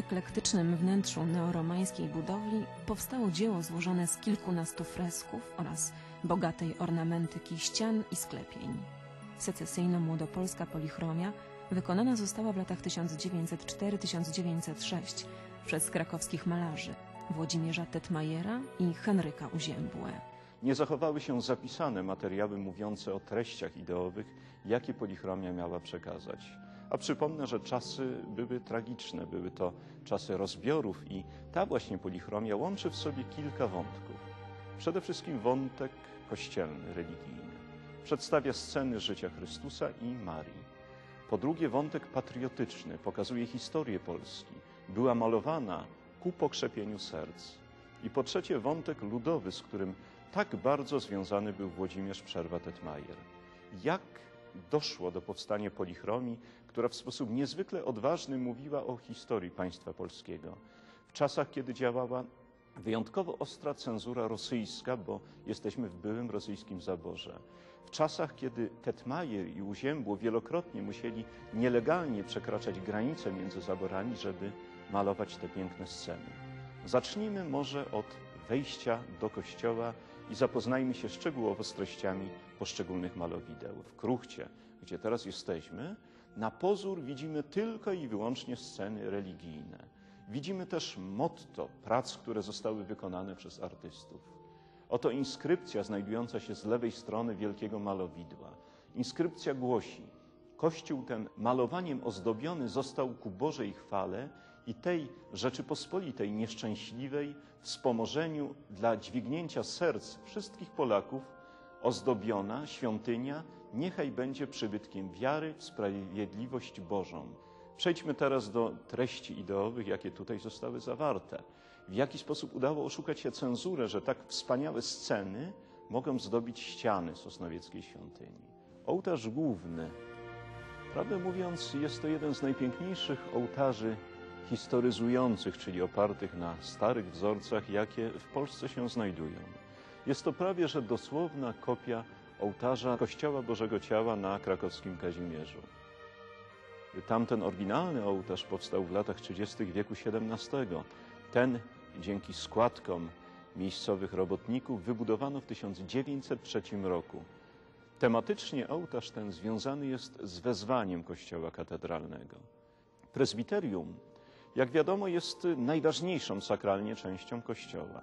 eklektycznym wnętrzu neoromańskiej budowli powstało dzieło złożone z kilkunastu fresków oraz bogatej ornamentyki ścian i sklepień. Secesyjno-młodopolska polichromia wykonana została w latach 1904-1906 przez krakowskich malarzy Włodzimierza Tetmajera i Henryka Uziębłę. Nie zachowały się zapisane materiały mówiące o treściach ideowych, jakie polichromia miała przekazać. A przypomnę, że czasy były tragiczne, były to czasy rozbiorów i ta właśnie polichromia łączy w sobie kilka wątków. Przede wszystkim wątek kościelny, religijny. Przedstawia sceny życia Chrystusa i Marii. Po drugie wątek patriotyczny, pokazuje historię Polski. Była malowana ku pokrzepieniu serc. I po trzecie wątek ludowy, z którym tak bardzo związany był Włodzimierz Przerwa-Tetmajer. Jak doszło do powstania polichromii, która w sposób niezwykle odważny mówiła o historii państwa polskiego. W czasach, kiedy działała wyjątkowo ostra cenzura rosyjska, bo jesteśmy w byłym rosyjskim zaborze. W czasach, kiedy Tetmajer i Uziębło wielokrotnie musieli nielegalnie przekraczać granice między zaborami, żeby malować te piękne sceny. Zacznijmy może od wejścia do kościoła i zapoznajmy się szczegółowo z treściami poszczególnych malowideł. W Kruchcie, gdzie teraz jesteśmy, na pozór widzimy tylko i wyłącznie sceny religijne. Widzimy też motto prac, które zostały wykonane przez artystów. Oto inskrypcja znajdująca się z lewej strony wielkiego malowidła. Inskrypcja głosi: Kościół ten malowaniem ozdobiony został ku Bożej chwale i tej Rzeczypospolitej nieszczęśliwej wspomożeniu dla dźwignięcia serc wszystkich Polaków ozdobiona świątynia niechaj będzie przybytkiem wiary w sprawiedliwość Bożą. Przejdźmy teraz do treści ideowych, jakie tutaj zostały zawarte. W jaki sposób udało oszukać się cenzurę, że tak wspaniałe sceny mogą zdobić ściany sosnowieckiej świątyni. Ołtarz główny. Prawdę mówiąc, jest to jeden z najpiękniejszych ołtarzy historyzujących, czyli opartych na starych wzorcach, jakie w Polsce się znajdują. Jest to prawie że dosłowna kopia ołtarza Kościoła Bożego Ciała na krakowskim Kazimierzu. Tamten oryginalny ołtarz powstał w latach 30. wieku XVII. Ten dzięki składkom miejscowych robotników wybudowano w 1903 roku. Tematycznie ołtarz ten związany jest z wezwaniem Kościoła katedralnego. Prezbiterium, jak wiadomo, jest najważniejszą sakralnie częścią Kościoła.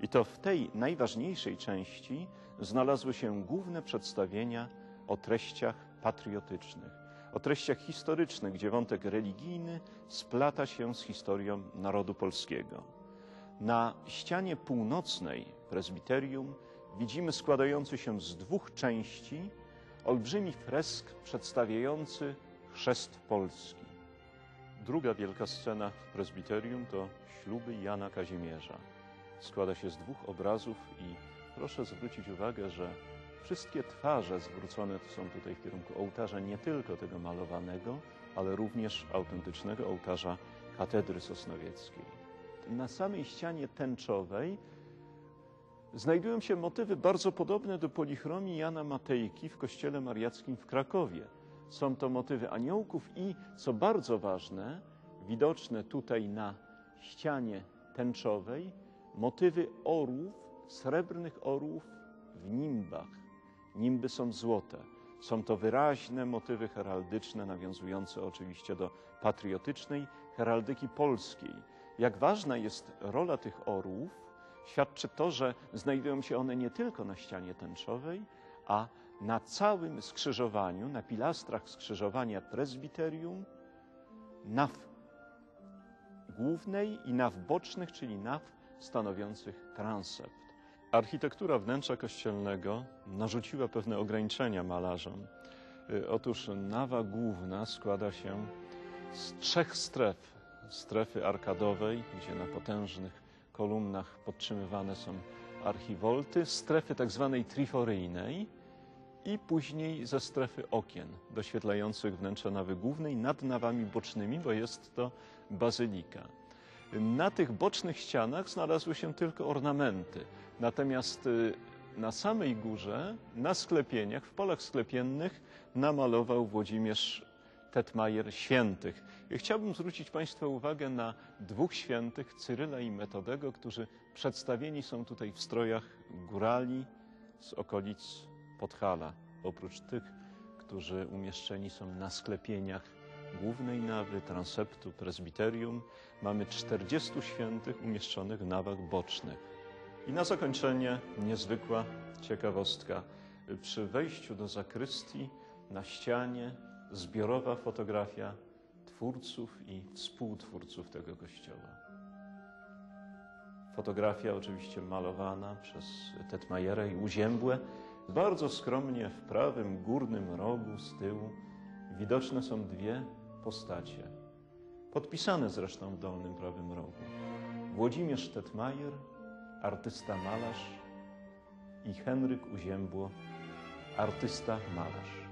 I to w tej najważniejszej części znalazły się główne przedstawienia o treściach patriotycznych, o treściach historycznych, gdzie wątek religijny splata się z historią narodu polskiego. Na ścianie północnej prezbiterium widzimy składający się z dwóch części olbrzymi fresk przedstawiający chrzest Polski. Druga wielka scena w prezbiterium to śluby Jana Kazimierza. Składa się z dwóch obrazów i proszę zwrócić uwagę, że wszystkie twarze zwrócone są tutaj w kierunku ołtarza nie tylko tego malowanego, ale również autentycznego ołtarza katedry sosnowieckiej. Na samej ścianie tęczowej znajdują się motywy bardzo podobne do polichromii Jana Matejki w kościele mariackim w Krakowie. Są to motywy aniołków i, co bardzo ważne, widoczne tutaj na ścianie tęczowej, motywy orłów, srebrnych orłów w nimbach. Nimby są złote. Są to wyraźne motywy heraldyczne, nawiązujące oczywiście do patriotycznej heraldyki polskiej. Jak ważna jest rola tych orłów, świadczy to, że znajdują się one nie tylko na ścianie tęczowej, a na całym skrzyżowaniu, na pilastrach skrzyżowania prezbiterium, naw głównej i naw bocznych, czyli naw stanowiących transept. Architektura wnętrza kościelnego narzuciła pewne ograniczenia malarzom. Y, Otóż nawa główna składa się z trzech stref. Strefy arkadowej, gdzie na potężnych kolumnach podtrzymywane są archiwolty, strefy tak zwanej triforyjnej i później ze strefy okien doświetlających wnętrze nawy głównej nad nawami bocznymi, bo jest to bazylika. Na tych bocznych ścianach znalazły się tylko ornamenty, natomiast y, na samej górze, na sklepieniach, w polach sklepiennych namalował Włodzimierz Tetmajer świętych. Chciałbym zwrócić Państwa uwagę na dwóch świętych, Cyryla i Metodego, którzy przedstawieni są tutaj w strojach górali z okolic Podhala. Oprócz tych, którzy umieszczeni są na sklepieniach głównej nawy, transeptu, prezbiterium, mamy 40 świętych umieszczonych w nawach bocznych. I na zakończenie niezwykła ciekawostka. Przy wejściu do zakrystii na ścianie zbiorowa fotografia twórców i współtwórców tego kościoła. Fotografia oczywiście malowana przez Tetmajera i Uziębłe. Bardzo skromnie w prawym górnym rogu z tyłu widoczne są dwie postacie. Podpisane zresztą w dolnym prawym rogu. Włodzimierz Tetmajer, artysta malarz i Henryk Uziębło, artysta malarz.